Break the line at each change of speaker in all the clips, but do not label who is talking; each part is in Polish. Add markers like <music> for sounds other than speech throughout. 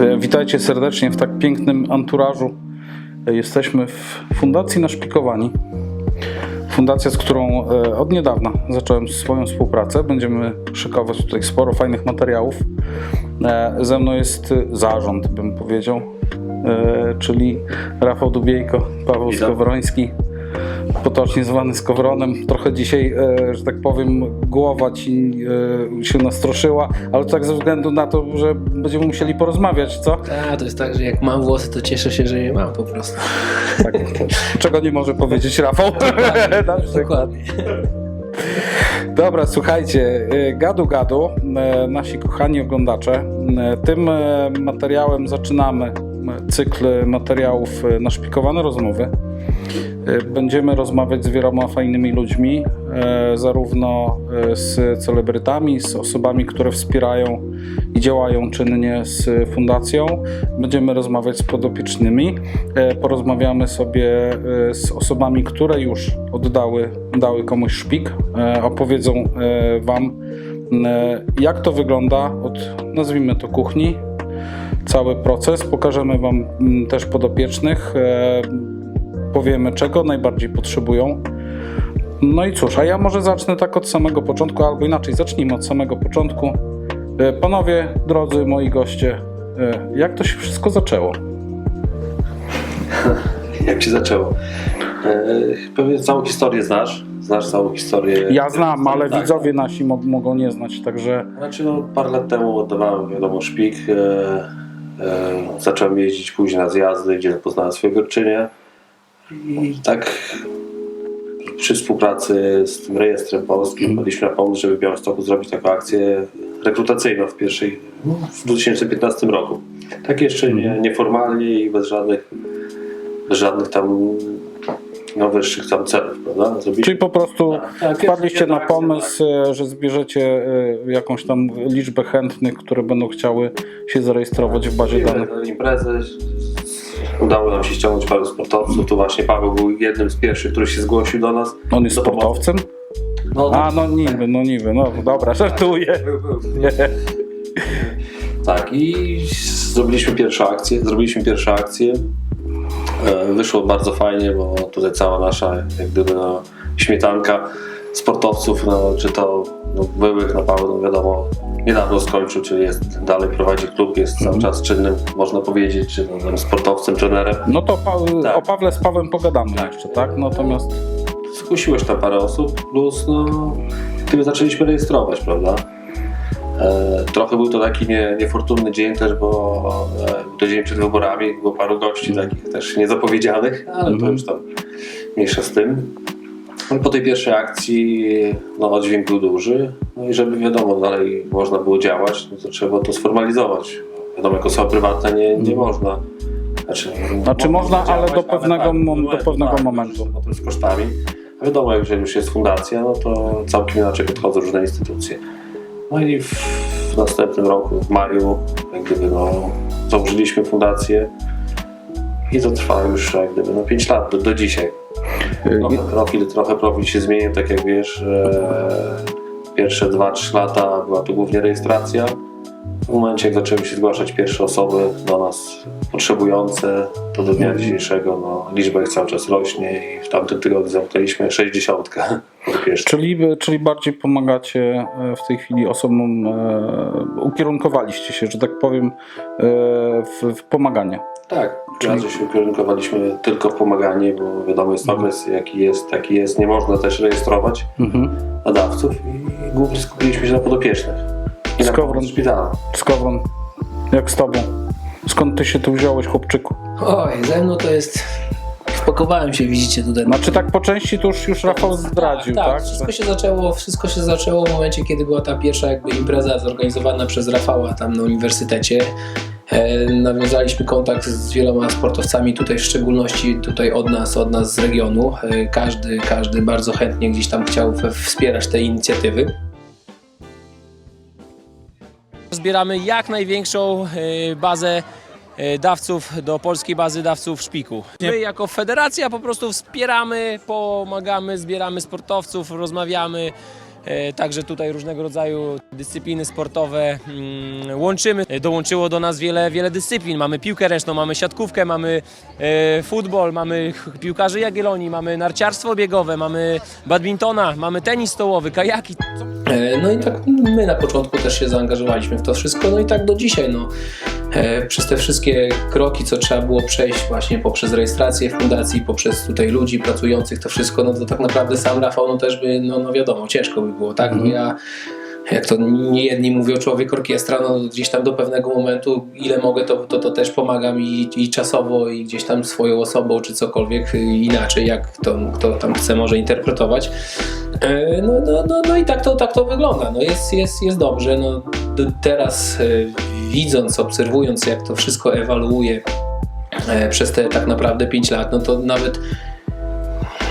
E, Witajcie serdecznie w tak pięknym anturażu. E, Jesteśmy w Fundacji Naszpikowani. Fundacja, z którą e, od niedawna zacząłem swoją współpracę. Będziemy szykować tutaj sporo fajnych materiałów. E, Ze mną jest zarząd, bym powiedział, e, czyli Rafał Dubiejko, Paweł
Witam.
Skowroński, potocznie zwany Skowronem. Trochę dzisiaj, e, że tak powiem, głowa ci się nastroszyła, ale to tak ze względu na to, że będziemy musieli porozmawiać, co?
A, to jest tak, że jak mam włosy, to cieszę się, że je mam po prostu.
Tak, czego nie może powiedzieć Rafał. Dobrze.
Dokładnie. <laughs>
Dobra, słuchajcie, y, gadu gadu, e, nasi kochani oglądacze, e, tym materiałem zaczynamy cykl materiałów e, naszpikowane rozmowy. E, Będziemy rozmawiać z wieloma fajnymi ludźmi, e, zarówno z celebrytami, z osobami, które wspierają i działają czynnie z fundacją. Będziemy rozmawiać z podopiecznymi. Porozmawiamy sobie z osobami, które już oddały dały komuś szpik. Opowiedzą Wam, jak to wygląda od, nazwijmy to, kuchni. Cały proces. Pokażemy Wam mm, też podopiecznych. e, Powiemy, czego najbardziej potrzebują. No i cóż, a ja może zacznę tak od samego początku, albo inaczej, zacznijmy od samego początku. E, Panowie, drodzy moi goście, e, jak to się wszystko zaczęło? <laughs>
Jak się zaczęło? Pewnie całą historię znasz. Znasz całą historię.
Ja znam, ale
Tak.
widzowie nasi mo- mogą nie znać, także
Znaczy, no, parę lat temu oddawałem, wiadomo, szpik. E, e, zacząłem jeździć później na zjazdy, gdzie poznałem swojego czynię. I tak przy współpracy z tym rejestrem polskim wpadliśmy na pomysł, żeby w Białymstoku zrobić taką akcję rekrutacyjną w pierwszej, w 2015 roku. Tak jeszcze nie, nieformalnie i bez żadnych, bez żadnych tam no, wyższych tam celów, prawda?
Czyli po prostu
Tak, tak,
wpadliście na pomysł, e, że zbierzecie e, jakąś tam liczbę chętnych, które będą chciały się zarejestrować w bazie danych.
Na imprezę udało nam się ściągnąć paru sportowców. Tu właśnie Paweł był jednym z pierwszych, który się zgłosił do nas.
On jest sportowcem?
No,
A, no niby, no niby, no dobra, żartuję.
Tak, i zrobiliśmy pierwszą akcję. Zrobiliśmy pierwszą akcję. E, Wyszło bardzo fajnie, bo tutaj cała nasza jak gdyby no, śmietanka sportowców, no, czy to no, byłych na Paweł, no wiadomo, niedawno skończył, czyli jest, dalej prowadzi klub, jest cały
Mhm.
czas czynnym, można powiedzieć, czy no, sportowcem, trenerem.
No to pa-
Tak.
o Pawle z Pawłem pogadamy jeszcze, tak? Natomiast
Zgłosiłeś tam parę osób, plus no, kiedy zaczęliśmy rejestrować, prawda? E, trochę był to taki nie, niefortunny dzień też, bo e, to dzień przed wyborami, było paru gości takich też niezapowiedzianych, ale to
Mhm.
już tam mniejsza z tym. No, po tej pierwszej akcji no, oddźwięk był duży, no i żeby wiadomo, dalej można było działać, no to trzeba to sformalizować. Wiadomo, jako osoba prywatna nie, nie można. Znaczy,
Znaczy można, ale do
ale
pewnego
tak,
mom- do pewnego
tak,
momentu.
Potem z kosztami. A wiadomo, jak jeżeli już jest fundacja, no to całkiem inaczej podchodzą różne instytucje. No i w, w następnym roku, w maju, jak gdyby no, założyliśmy fundację i to trwa już jak gdyby no 5 lat, do, do dzisiaj.
e,
Trochę profil, trochę profil się zmienił, tak jak wiesz, że pierwsze 2-3 lata była to głównie rejestracja. W momencie, jak zaczęły się zgłaszać pierwsze osoby do nas potrzebujące, to do dnia dzisiejszego no, liczba ich cały czas rośnie i w tamtym tygodniu zamknęliśmy 60 podopiecznych. <laughs>
Czyli, czyli bardziej pomagacie e, w tej chwili osobom, e, ukierunkowaliście się, że tak powiem, e, w, w pomaganie.
Tak,
Czyli-
raczej się ukierunkowaliśmy tylko w pomaganie, bo wiadomo jest okres jaki jest, taki jest. Nie można też rejestrować
Mhm.
nadawców i głównie skupiliśmy się na podopiecznych.
Skowron.
szpitala.
Skowron, jak z tobą? Skąd ty się tu wziąłeś, chłopczyku?
Oj, ze mną to jest... Wpakowałem się, widzicie tutaj.
Znaczy tak po części to już, już Rafał zdradził, tak?
tak, Wszystko się zaczęło, wszystko się zaczęło w momencie, kiedy była ta pierwsza jakby impreza zorganizowana przez Rafała tam na uniwersytecie. E, nawiązaliśmy kontakt z wieloma sportowcami tutaj, w szczególności tutaj od nas, od nas z regionu. E, każdy, każdy bardzo chętnie gdzieś tam chciał we- wspierać te inicjatywy. Zbieramy jak największą e, bazę
e, dawców, do polskiej bazy dawców szpiku. My jako federacja po prostu wspieramy, pomagamy, zbieramy sportowców, rozmawiamy. E, Także tutaj różnego rodzaju dyscypliny sportowe mm, łączymy. E, Dołączyło do nas wiele, wiele dyscyplin. Mamy piłkę ręczną, mamy siatkówkę, mamy e, futbol, mamy piłkarzy jagiellonii, mamy narciarstwo biegowe, mamy badmintona, mamy tenis stołowy, kajaki.
No i tak my na początku też się zaangażowaliśmy w to wszystko, no i tak do dzisiaj. No. Przez te wszystkie kroki, co trzeba było przejść właśnie poprzez rejestrację fundacji, poprzez tutaj ludzi pracujących, to wszystko, no to tak naprawdę sam Rafał, no też by, no, no wiadomo, ciężko by było, tak? No ja, jak to nie jedni mówią, człowiek orkiestra, no gdzieś tam do pewnego momentu, ile mogę, to, to, to też pomagam i, i czasowo, i gdzieś tam swoją osobą, czy cokolwiek y, inaczej, jak to kto tam chce może interpretować. E, No, no, no, no i tak to, tak to wygląda. No jest, jest, jest dobrze. No, teraz e, widząc, obserwując, jak to wszystko ewoluuje e, przez te tak naprawdę 5 lat, no to nawet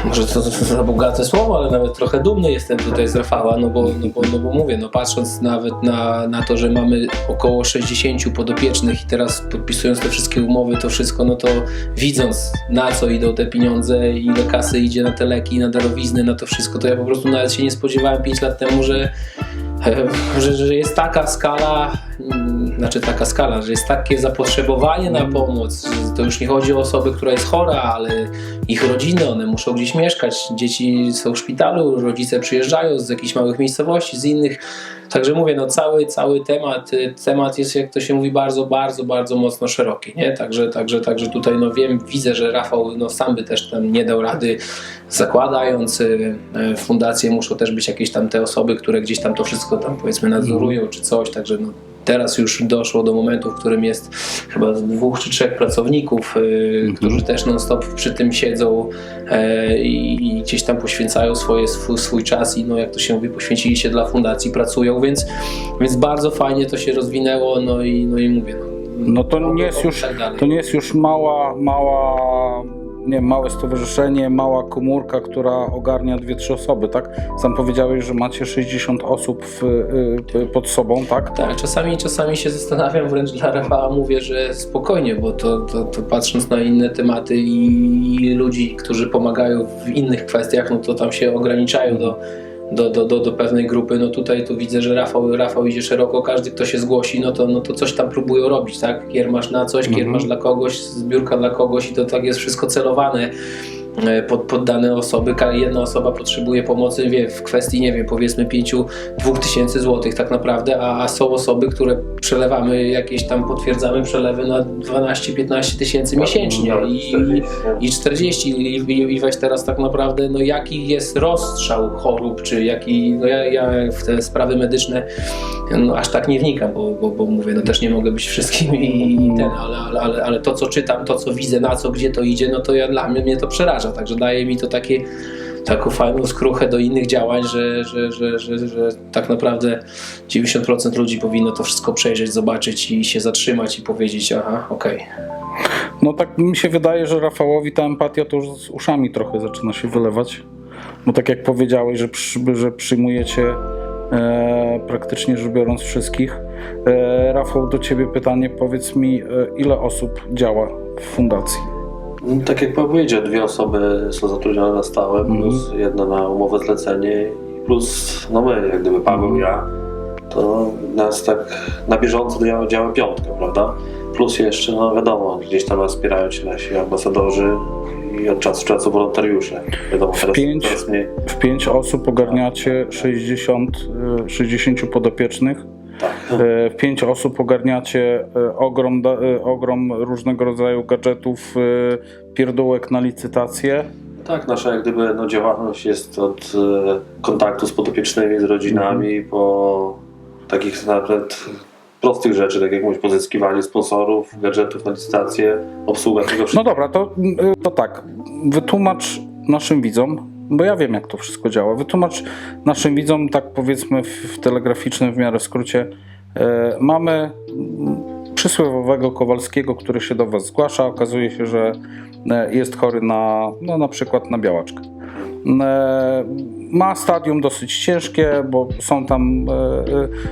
może to, to za bogate słowo, ale nawet trochę dumny jestem tutaj z Rafała, no bo, no bo, no bo mówię, no patrząc nawet na, na to, że mamy około 60 podopiecznych i teraz podpisując te wszystkie umowy, to wszystko, no to widząc na co idą te pieniądze, ile kasy idzie na te leki, na darowizny, na to wszystko, to ja po prostu nawet się nie spodziewałem 5 lat temu, że że, że jest taka skala, znaczy taka skala, że jest takie zapotrzebowanie na pomoc. że To już nie chodzi o osobę, która jest chora, ale ich rodziny, one muszą gdzieś mieszkać. Dzieci są w szpitalu, rodzice przyjeżdżają z jakichś małych miejscowości, z innych. Także mówię, no cały, cały temat, y, temat jest, jak to się mówi, bardzo, bardzo, bardzo mocno szeroki, nie? Także, także, także tutaj, no wiem, widzę, że Rafał, no sam by też tam nie dał rady, zakładając y, y, fundację, muszą też być jakieś tam te osoby, które gdzieś tam to wszystko tam powiedzmy nadzorują czy coś, także no teraz już doszło do momentu, w którym jest chyba dwóch czy trzech pracowników, y, którzy też non-stop przy tym siedzą e, i, gdzieś tam poświęcają swoje, swój, swój czas i no jak to się mówi, poświęcili się dla fundacji, pracują, więc, więc bardzo fajnie to się rozwinęło, no i, no i mówię, no,
No to nie jest już,
tak
to nie jest już mała, mała, nie małe stowarzyszenie, mała komórka, która ogarnia dwie, trzy osoby, tak? Sam powiedziałeś, że macie 60 osób w, y, pod sobą, tak?
Tak, czasami, czasami się zastanawiam, wręcz dla Rafała mówię, że spokojnie, bo to, to, to patrząc na inne tematy i ludzi, którzy pomagają w innych kwestiach, no to tam się ograniczają do, do, do, do, do pewnej grupy. No tutaj tu widzę, że Rafał, Rafał idzie szeroko, każdy kto się zgłosi, no to, no to coś tam próbują robić, tak? Kiermasz na coś, kiermasz dla kogoś, zbiórka dla kogoś i to tak jest wszystko celowane pod, pod dane osoby. Jedna osoba potrzebuje pomocy wie, w kwestii, nie wiem, powiedzmy 5 tysięcy złotych tak naprawdę, a, a są osoby, które przelewamy jakieś tam, potwierdzamy przelewy na 12-15 tysięcy miesięcznie i, i 40 i, i, i weź teraz tak naprawdę, no jaki jest rozstrzał chorób, czy jaki, no ja, ja w te sprawy medyczne no aż tak nie wnikam, bo, bo, bo mówię, no też nie mogę być wszystkim i, i ten, ale, ale, ale, ale to co czytam, to co widzę, na co, gdzie to idzie, no to ja, dla mnie, mnie to przeraża, także daje mi to takie taką fajną skruchę do innych działań, że, że, że, że, że tak naprawdę 90% ludzi powinno to wszystko przejrzeć, zobaczyć i się zatrzymać i powiedzieć, aha, okej.
No tak mi się wydaje, że Rafałowi ta empatia to już z uszami trochę zaczyna się wylewać. Bo tak jak powiedziałeś, że, przy, że przyjmujecie e, praktycznie rzecz biorąc wszystkich. E, Rafał, do ciebie pytanie, powiedz mi, e, ile osób działa w fundacji?
No, tak jak pan powiedział, dwie osoby są zatrudnione na stałe, plus jedna na umowę zlecenie, plus no my, jak gdyby Paweł, ja, to nas tak na bieżąco działa, działa piątka, prawda? Plus jeszcze, no wiadomo, gdzieś tam nas wspierają ci nasi ambasadorzy i od czasu do czasu wolontariusze. Wiadomo, teraz,
pięć-
teraz mniej.
W pięć osób ogarniacie 60, e, 60 podopiecznych.
Tak.
E, W pięć osób ogarniacie e, ogrom, e, ogrom różnego rodzaju gadżetów, pierdółek na licytację.
Tak, nasza jak gdyby no, działalność jest od kontaktu z podopiecznymi, z rodzinami, po takich nawet prostych rzeczy, tak jak mówić, pozyskiwanie sponsorów, gadżetów na licytację, obsługa tego
No
wszystkiego.
dobra, to, y, to tak. Wytłumacz naszym widzom, bo ja wiem, jak to wszystko działa. Wytłumacz naszym widzom, tak powiedzmy w, telegraficznym w miarę skrócie. E, mamy przysłowiowego Kowalskiego, który się do Was zgłasza. Okazuje się, że e, jest chory na, no, na przykład na białaczkę. E, ma stadium dosyć ciężkie, bo są tam e,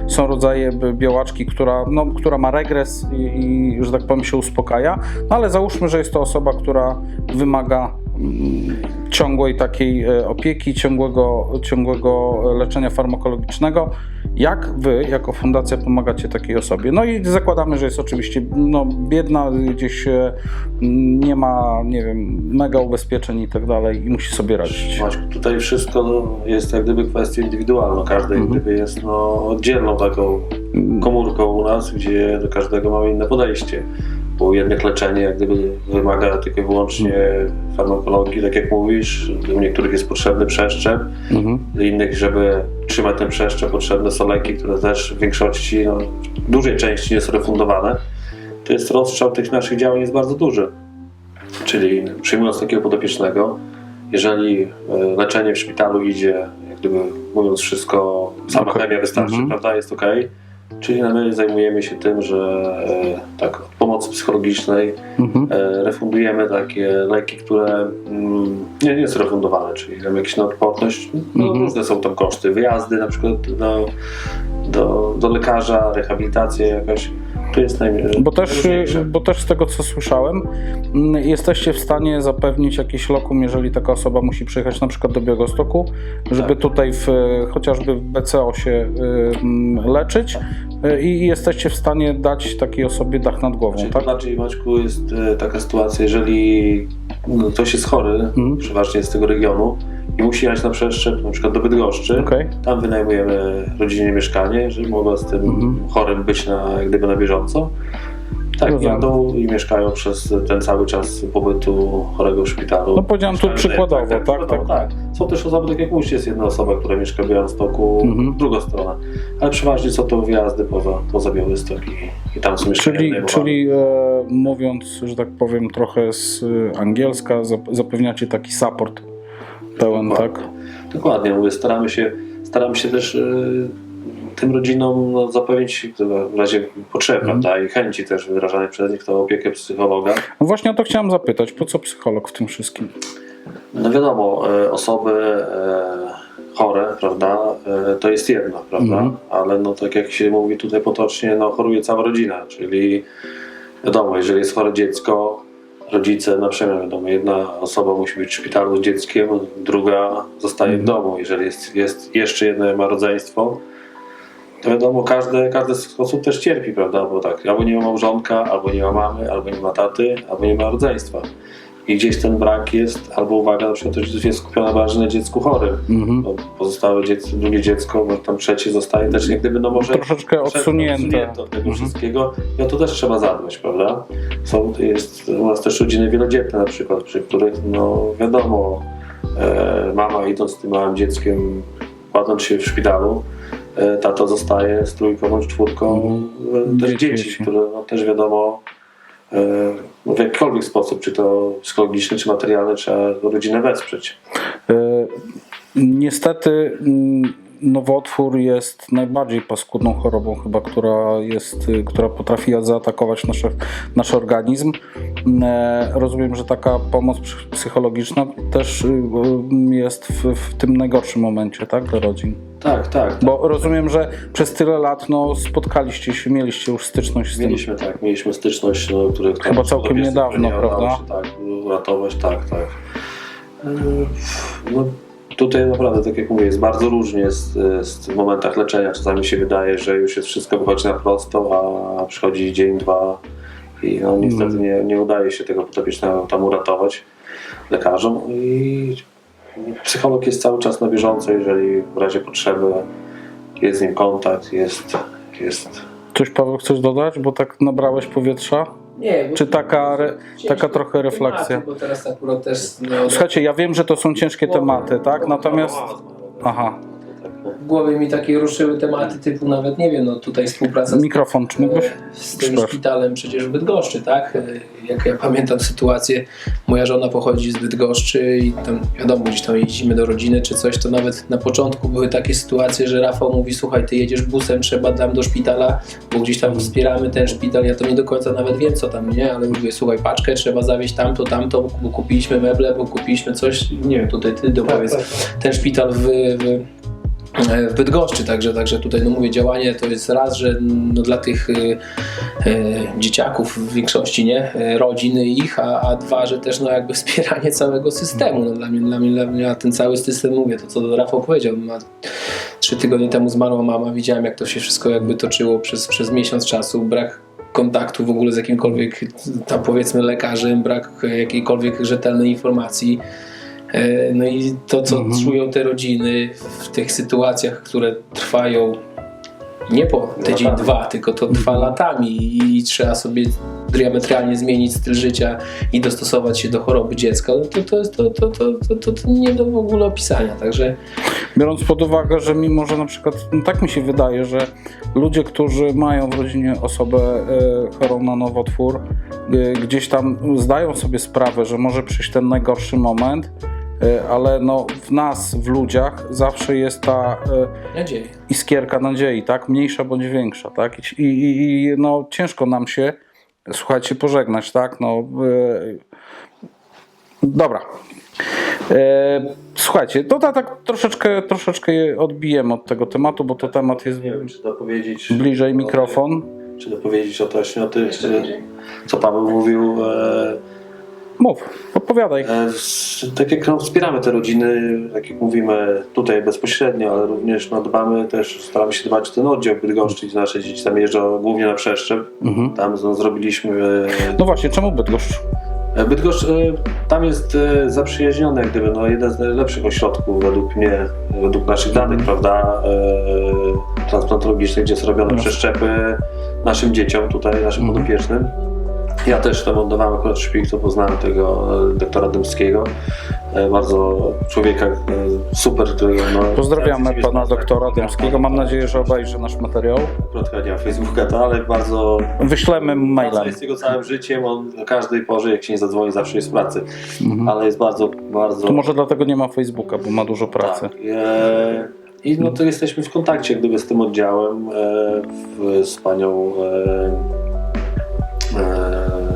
e, są rodzaje białaczki, która, no, która ma regres i, i, że tak powiem, się uspokaja. No ale załóżmy, że jest to osoba, która wymaga mm, ciągłej takiej e, opieki, ciągłego, ciągłego leczenia farmakologicznego. Jak wy, jako fundacja, pomagacie takiej osobie? No i zakładamy, że jest oczywiście no, biedna, gdzieś e, nie ma, nie wiem, mega ubezpieczeń i tak dalej i musi sobie radzić.
Maćku, tutaj wszystko no, jest jak gdyby kwestią indywidualną. Każdy
Mhm.
gdyby jest no, oddzielną taką komórką u nas, gdzie do każdego mamy inne podejście. Bo jednych leczenie jak gdyby wymaga tylko i wyłącznie farmakologii, tak jak mówisz. U niektórych jest potrzebny przeszczep,
Mhm.
dla innych, żeby trzymać ten przeszczep, potrzebne są leki, które też w większości, no, w dużej części nie są refundowane. To jest rozstrzał tych naszych działań jest bardzo duży. Czyli przyjmując takiego podopiecznego, jeżeli e, leczenie w szpitalu idzie, jak gdyby mówiąc wszystko, sama
Okej.
chemia wystarczy,
Mhm.
prawda, jest ok. Czyli my zajmujemy się tym, że e, tak, od pomocy psychologicznej
Mhm.
e, refundujemy takie leki, które mm, nie, nie są refundowane, czyli tam jakieś naodporność. No,
Mhm.
Różne są tam koszty, wyjazdy na przykład do, do, do lekarza, rehabilitacja jakaś. To jest naj,
Bo też, bo też z tego co słyszałem, mm, jesteście w stanie zapewnić jakieś lokum, jeżeli taka osoba musi przyjechać na przykład do Białegostoku, żeby
Tak.
tutaj w, chociażby w BCO się y, mm, leczyć y, i jesteście w stanie dać takiej osobie dach nad głową,
Czyli
tak?
bardziej Maćku jest e, taka sytuacja, jeżeli no, ktoś jest chory,
Mhm.
przeważnie z tego regionu i musi jechać na przeszczep, na przykład do Bydgoszczy,
Okej.
tam wynajmujemy rodzinie mieszkanie, żeby mogła z tym
Mhm.
chorym być na, jak gdyby na bieżąco. Tak,
Rozumiem.
jadą i mieszkają przez ten cały czas pobytu chorego w szpitalu.
No powiedziałem tu przykładowo, tak,
przykładowo,
tak.
tak. Są też osoby, tak jak mówisz, jest jedna osoba, która mieszka w Białymstoku,
Mhm.
w drugą stronę. Ale przeważnie są to wyjazdy poza, poza Białystok i, i tam są mieszkania
Czyli, czyli e, mówiąc, że tak powiem trochę z e, angielska, zap- zapewniacie taki support pełen, tak?
Dokładnie. Dokładnie, mówię, staramy się, staramy się też y, tym rodzinom no, zapewnić w razie potrzeb,
Mhm.
prawda, i chęci też wyrażanej przez nich to opiekę psychologa.
No właśnie o to chciałem zapytać, po co psycholog w tym wszystkim?
No wiadomo, e, osoby e, chore, prawda, e, to jest jedno, prawda,
Mhm.
ale no tak jak się mówi tutaj potocznie, no choruje cała rodzina, czyli wiadomo, jeżeli jest chore dziecko, rodzice na przemian, wiadomo, jedna osoba musi być w szpitalu z dzieckiem, druga zostaje w domu, jeżeli jest, jest jeszcze jedno ma rodzeństwo, to wiadomo, każdy, każdy z osób też cierpi, prawda, bo tak, albo nie ma małżonka, albo nie ma mamy, albo nie ma taty, albo nie ma rodzeństwa. I gdzieś ten brak jest, albo uwaga, na przykład też jest skupiona bardziej na dziecku chorym.
Mhm.
Pozostałe dziecko, drugie dziecko, bo tam trzecie zostaje też jak gdyby, no może
Troszeczkę odsunięte.
od tego
Mhm.
wszystkiego i o to też trzeba zadbać, prawda? Są, jest u nas też rodziny wielodzietne na przykład, przy których no wiadomo, e, mama idąc z tym małym dzieckiem, kładąc się w szpitalu, e, tato zostaje z trójką bądź czwórką e, też
Dzieci.
dzieci, które no, też wiadomo no, w jakikolwiek sposób, czy to psychologiczny, czy materialny, trzeba rodzinę wesprzeć.
E, Niestety mm, nowotwór jest najbardziej paskudną chorobą chyba, która jest, y, która potrafi zaatakować nasze, nasz organizm. E, Rozumiem, że taka pomoc psy- psychologiczna też y, y, jest w, w tym najgorszym momencie, tak, dla rodzin.
Tak, tak. tak.
Bo rozumiem, że przez tyle lat no, spotkaliście się, mieliście już styczność z tym.
Mieliśmy tak, mieliśmy styczność, no, które
Chyba całkiem niedawno, prawda?
Się, tak, uratować, tak, tak. Yy, No, tutaj naprawdę, tak jak mówię, jest bardzo różnie jest, jest w momentach leczenia. Czasami się wydaje, że już jest wszystko wychodzi na prosto, a przychodzi dzień, dwa i no, niestety nie, nie udaje się tego podopiecznego tam uratować lekarzom i psycholog jest cały czas na bieżąco, jeżeli w razie potrzeby jest z nim kontakt, jest, jest
Coś Paweł chcesz dodać, bo tak nabrałeś powietrza?
Nie,
Czy taka taka trochę refleksja?
tematy, Bo teraz akurat też no,
Słuchajcie, ja wiem, że to są ciężkie tematy, tak? Natomiast. Aha.
Tak,
w głowie mi takie ruszyły tematy typu nawet, nie wiem, no tutaj współpraca z
Mikrofon, czy mógłbyś?
z tym
Przepraszam.
szpitalem przecież w Bydgoszczy, tak? E, Jak ja pamiętam sytuację, moja żona pochodzi z Bydgoszczy i tam wiadomo, gdzieś tam jeździmy do rodziny czy coś, to nawet na początku były takie sytuacje, że Rafał mówi, słuchaj, ty jedziesz busem, trzeba tam do szpitala, bo gdzieś tam wspieramy ten szpital, ja to nie do końca nawet wiem co tam, nie? Ale mówię, słuchaj, paczkę, trzeba zawieźć tamto, tamto, bo kupiliśmy meble, bo kupiliśmy coś, nie wiem, tutaj ty dopowiedz, ten szpital w, w w Bydgoszczy, także, także tutaj no mówię, działanie to jest raz, że no dla tych y, y, dzieciaków w większości, nie, y, rodziny ich, a, a dwa, że też no jakby <laughs> wspieranie całego systemu, no dla mnie, dla mnie, dla mnie ten cały system, mówię, to co Rafał powiedział, ma trzy tygodnie temu zmarła mama, widziałem jak to się wszystko jakby toczyło przez, przez miesiąc czasu, brak kontaktu w ogóle z jakimkolwiek tam powiedzmy lekarzem, brak jakiejkolwiek rzetelnej informacji. E, No i to, co
Mhm.
czują te rodziny w tych sytuacjach, które trwają nie po tydzień,
Latami.
dwa, tylko to trwa latami i trzeba sobie diametralnie zmienić styl życia i dostosować się do choroby dziecka, no to, to, jest- to, to, to, to, to, to nie do w ogóle opisania. Także
Biorąc pod uwagę, że mimo, że na przykład, no tak mi się wydaje, że ludzie, którzy mają w rodzinie osobę e, chorą na nowotwór, e, gdzieś tam zdają sobie sprawę, że może przyjść ten najgorszy moment, ale no w nas, w ludziach zawsze jest ta e,
nadzieję.
iskierka nadziei, tak? Mniejsza bądź większa, tak? I, i, i no ciężko nam się, słuchajcie, pożegnać, tak? No, e, dobra. E, słuchajcie, to tak, tak troszeczkę, troszeczkę odbijemy od tego tematu, bo to temat jest
Nie wiem, czy dopowiedzieć.
bliżej mikrofon.
Czy dopowiedzieć o to o tym, co Paweł mówił. E,
Mów, odpowiadaj.
e, tak jak no, wspieramy te rodziny, tak jak mówimy tutaj bezpośrednio, ale również no, dbamy też, staramy się dbać o ten oddział Bydgoszczy, gdzie nasze dzieci tam jeżdżą głównie na przeszczep.
Mhm.
Tam no, zrobiliśmy
No właśnie, czemu Bydgoszcz?
E, Bydgoszcz e, tam jest e, zaprzyjaźniony, jak gdyby, no, jeden z najlepszych ośrodków według mnie, według naszych danych, prawda, e, transplantologicznych, gdzie są robione przeszczepy naszym dzieciom, tutaj naszym
Mhm.
podopiecznym. Ja też tam oddawałem akurat szpik, to poznałem tego e, doktora Dębskiego, e, bardzo człowieka e, super, którego no,
Pozdrawiamy pana doktora Dębskiego. Mam nadzieję, że obejrzy nasz materiał.
Nie ma Facebooka, to, ale bardzo
Wyślemy mailem.
jest jego całym życiem, on o każdej porze, jak się nie zadzwoni, zawsze jest w pracy.
Mhm.
Ale jest bardzo, bardzo...
To może dlatego nie ma Facebooka, bo ma dużo pracy.
Tak. E, I no to jesteśmy w kontakcie gdyby z tym oddziałem, e, w, z panią e,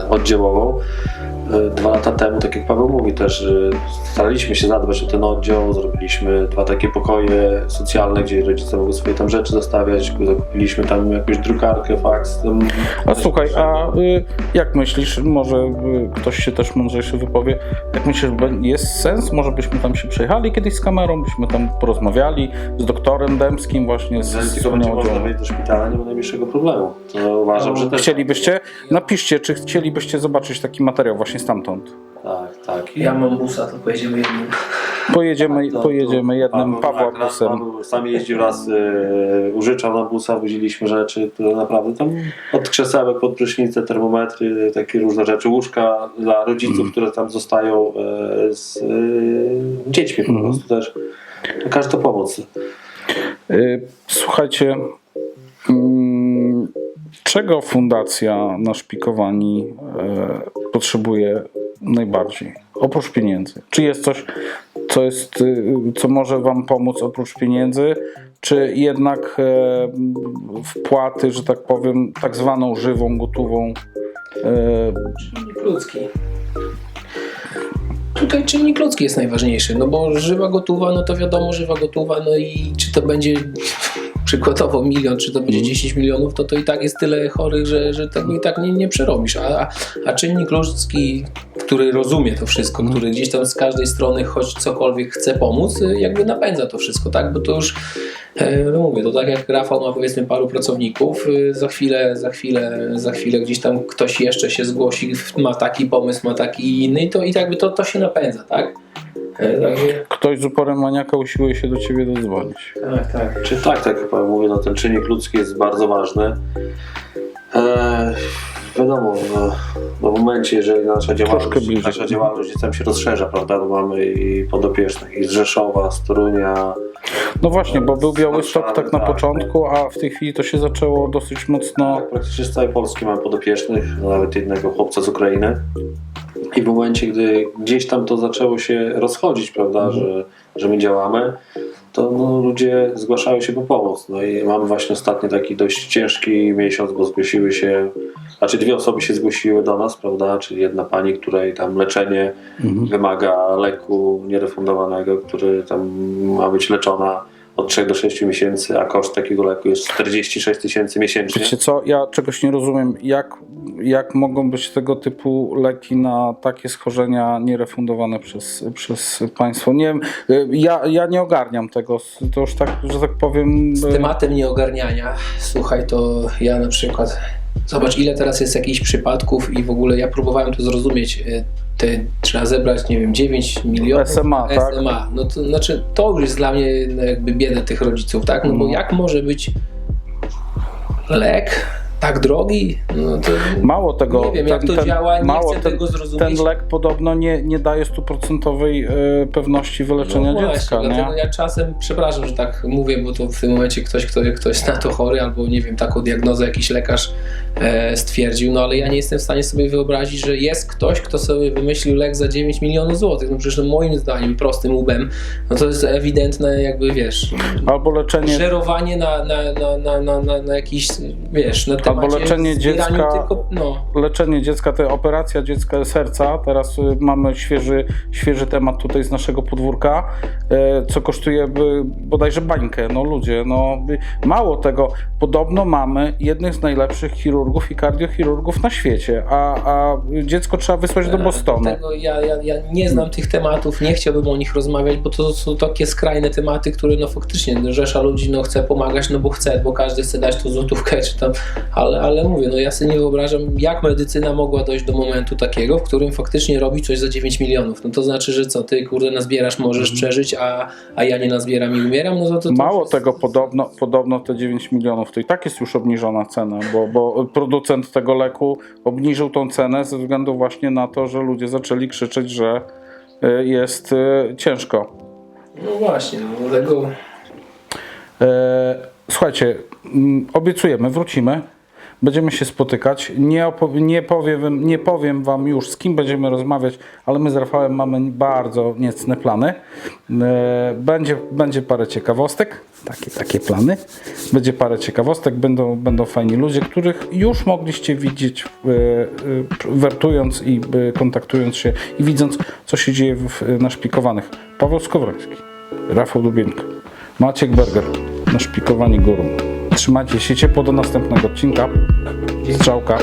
oddziałową. E, Dwa lata temu, tak jak Paweł mówi też, e, staraliśmy się zadbać o ten oddział, zrobiliśmy dwa takie pokoje socjalne, gdzie rodzice mogą swoje tam rzeczy zostawiać, zakupiliśmy tam jakąś drukarkę, faks.
A słuchaj, a y, jak myślisz, może y, ktoś się też mądrzejszy wypowie, jak myślisz, jest sens? Może byśmy tam się przejechali kiedyś z kamerą, byśmy tam porozmawiali z doktorem Dębskim właśnie z,
będzie
panią
można do szpitala, nie ma najmniejszego problemu. To uważam, że też...
Chcielibyście? Napiszcie, czy chcielibyście zobaczyć taki materiał właśnie stamtąd.
Tak, tak.
Ja mam busa, to pojedziemy jednym.
Pojedziemy,
To-
pojedziemy
to
jednym
Paweł,
Pawła
tak, raz
busem.
Paweł sam jeździł raz, e, użyczał na busa, woziliśmy rzeczy, które naprawdę tam od krzesełek, pod prysznice, termometry, takie różne rzeczy, łóżka dla rodziców,
Mhm.
które tam zostają e, z e, dziećmi po
Mhm.
prostu też. Każda pomoc.
Y, Słuchajcie, mm, czego Fundacja Naszpikowani e, potrzebuje najbardziej? Oprócz pieniędzy. Czy jest coś, co, jest, y, co może Wam pomóc oprócz pieniędzy? Czy jednak e, wpłaty, że tak powiem, tak zwaną żywą, gotową? E,
Czynnik ludzki. Tutaj czynnik ludzki jest najważniejszy, no bo żywa gotowa, no to wiadomo, żywa gotowa, no i czy to będzie przykładowo milion, czy to będzie
Mhm.
10 milionów, to to i tak jest tyle chorych, że, że tego i tak nie, nie przerobisz. A, a czynnik ludzki, który rozumie to wszystko,
Mhm.
który gdzieś tam z każdej strony choć cokolwiek chce pomóc, y, jakby napędza to wszystko, tak? Bo to już E, No mówię, to tak jak Rafał ma powiedzmy paru pracowników, y, za chwilę, za chwilę, za chwilę gdzieś tam ktoś jeszcze się zgłosi, ma taki pomysł, ma taki inny i to i jakby to, to się napędza, tak? Także,
ktoś z uporem maniaka usiłuje się do Ciebie dodzwonić.
tak, tak.
Czy tak, tak jak Paweł mówię, no ten czynnik ludzki jest bardzo ważny. E, wiadomo, no, no w momencie, jeżeli nasza działalność,
bliżej.
nasza działalność gdzieś tam się rozszerza, prawda, no mamy i podopiecznych i z Rzeszowa, z Torunia,
No właśnie, bo był Białystok tak na
tak.
początku, a w tej chwili to się zaczęło dosyć mocno.
tak, praktycznie z całej Polski mamy podopiecznych, nawet jednego chłopca z Ukrainy. I w momencie, gdy gdzieś tam to zaczęło się rozchodzić, prawda, że, że my działamy, to no, ludzie zgłaszają się po pomoc. No i mamy właśnie ostatni taki dość ciężki miesiąc, bo zgłosiły się, znaczy dwie osoby się zgłosiły do nas, prawda, czyli jedna pani, której tam leczenie wymaga leku nierefundowanego, który tam ma być leczona od 3 do 6 miesięcy, a koszt takiego leku jest 46 tysięcy miesięcznie.
Wiecie co, ja czegoś nie rozumiem, jak, jak mogą być tego typu leki na takie schorzenia nierefundowane przez, przez państwo. Nie wiem, ja, ja nie ogarniam tego, to już tak, że tak powiem...
Z tematem nieogarniania, słuchaj, to ja na przykład, zobacz ile teraz jest jakichś przypadków i w ogóle ja próbowałem to zrozumieć, y, te, trzeba zebrać, nie wiem, 9 milionów
SMA, tak?
SMA. No to znaczy, to już jest dla mnie no, jakby bieda tych rodziców, tak? No bo
No.
jak może być lek tak drogi? No
Mało tego,
nie wiem jak to działa, nie
mało
chcę
ten,
tego zrozumieć.
ten lek podobno nie, nie daje stuprocentowej y, pewności wyleczenia
no właśnie,
dziecka,
dlatego
nie?
ja czasem, przepraszam, że tak mówię, bo to w tym momencie ktoś, kto, ktoś na to chory, albo nie wiem, taką diagnozę jakiś lekarz e, stwierdził, no ale ja nie jestem w stanie sobie wyobrazić, że jest ktoś, kto sobie wymyślił lek za 9 milionów złotych. No przecież no, moim zdaniem, prostym łbem, no to jest ewidentne jakby, wiesz,
Albo leczenie
żerowanie na, na, na, na, na, na, na jakiś, wiesz, na temacie
leczenie dziecka-
tylko, no,
leczenie dziecka, to operacja dziecka serca. Teraz y, mamy świeży, świeży temat tutaj z naszego podwórka, e, co kosztuje by, bodajże bańkę. No ludzie, no mało tego, podobno mamy jednych z najlepszych chirurgów i kardiochirurgów na świecie, a, a dziecko trzeba wysłać do Bostonu.
Dlatego ja, ja, ja nie znam tych tematów, nie chciałbym o nich rozmawiać, bo to są takie skrajne tematy, które no faktycznie rzesza ludzi no, chce pomagać, no bo chce, bo każdy chce dać tu złotówkę czy tam, ale, ale mówię, no ja sobie nie wyobrażam, jak medycyna mogła dojść do momentu takiego, w którym faktycznie robi coś za 9 milionów. No to znaczy, że co, ty kurde nazbierasz, możesz przeżyć, a, a ja nie nazbieram i umieram, no to, to, to
Mało tego, podobno, podobno te 9 milionów to i tak jest już obniżona cena, bo, bo producent tego leku obniżył tą cenę ze względu właśnie na to, że ludzie zaczęli krzyczeć, że y, jest y, ciężko.
No właśnie, no dlatego
E, Słuchajcie, mm, obiecujemy, wrócimy. Będziemy się spotykać. Nie, nie, powiem, nie powiem Wam już, z kim będziemy rozmawiać, ale my z Rafałem mamy bardzo niecne plany. E, Będzie, będzie parę ciekawostek, takie, takie plany. Będzie parę ciekawostek, będą, będą fajni ludzie, których już mogliście widzieć, e, e, wertując i kontaktując się i widząc, co się dzieje w, naszpikowanych. Paweł Skowroński, Rafał Dubieńko, Maciek Berger, naszpikowani górą. Trzymajcie się ciepło do następnego odcinka. Strzałka.